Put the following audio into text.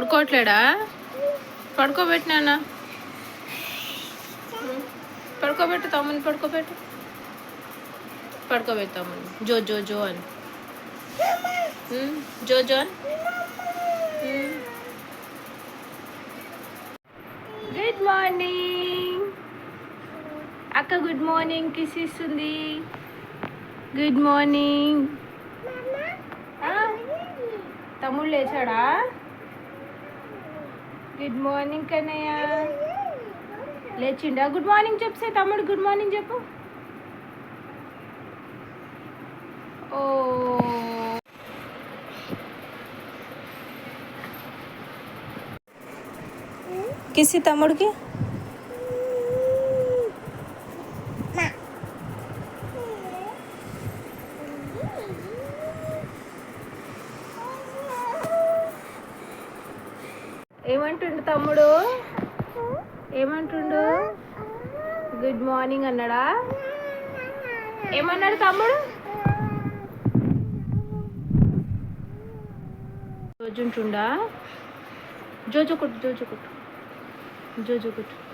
పడుకోవట్లేడా? పడుకోబెట్టినా పడుకోబెట్టు తమ్ముని పడుకోబెట్టు. పడుకోబెట్టు తమ్ముని. జో జో జో అని. జో జో అని. గుడ్ మార్నింగ్ అక్క గుడ్ మార్నింగ్ కిస్ ఇస్తుంది. గుడ్ మార్నింగ్ తమ్ముడు లేచాడా? గుడ్ మార్నింగ్ కన్నయ్య లేచిండా గుడ్ మార్నింగ్ చెప్పు సే తమ్ముడు గుడ్ మార్నింగ్ చెప్పు ఓ కిసి తమ్ముడికి ఏమంటుండు తమ్ముడు? ఏమంటుండు? గుడ్ మార్నింగ్ అన్నాడా? ఏమన్నాడు తమ్ముడు? జోజుంటుండా జోజు కొట్టు జోజు కొట్టు. జోజు కొట్టు.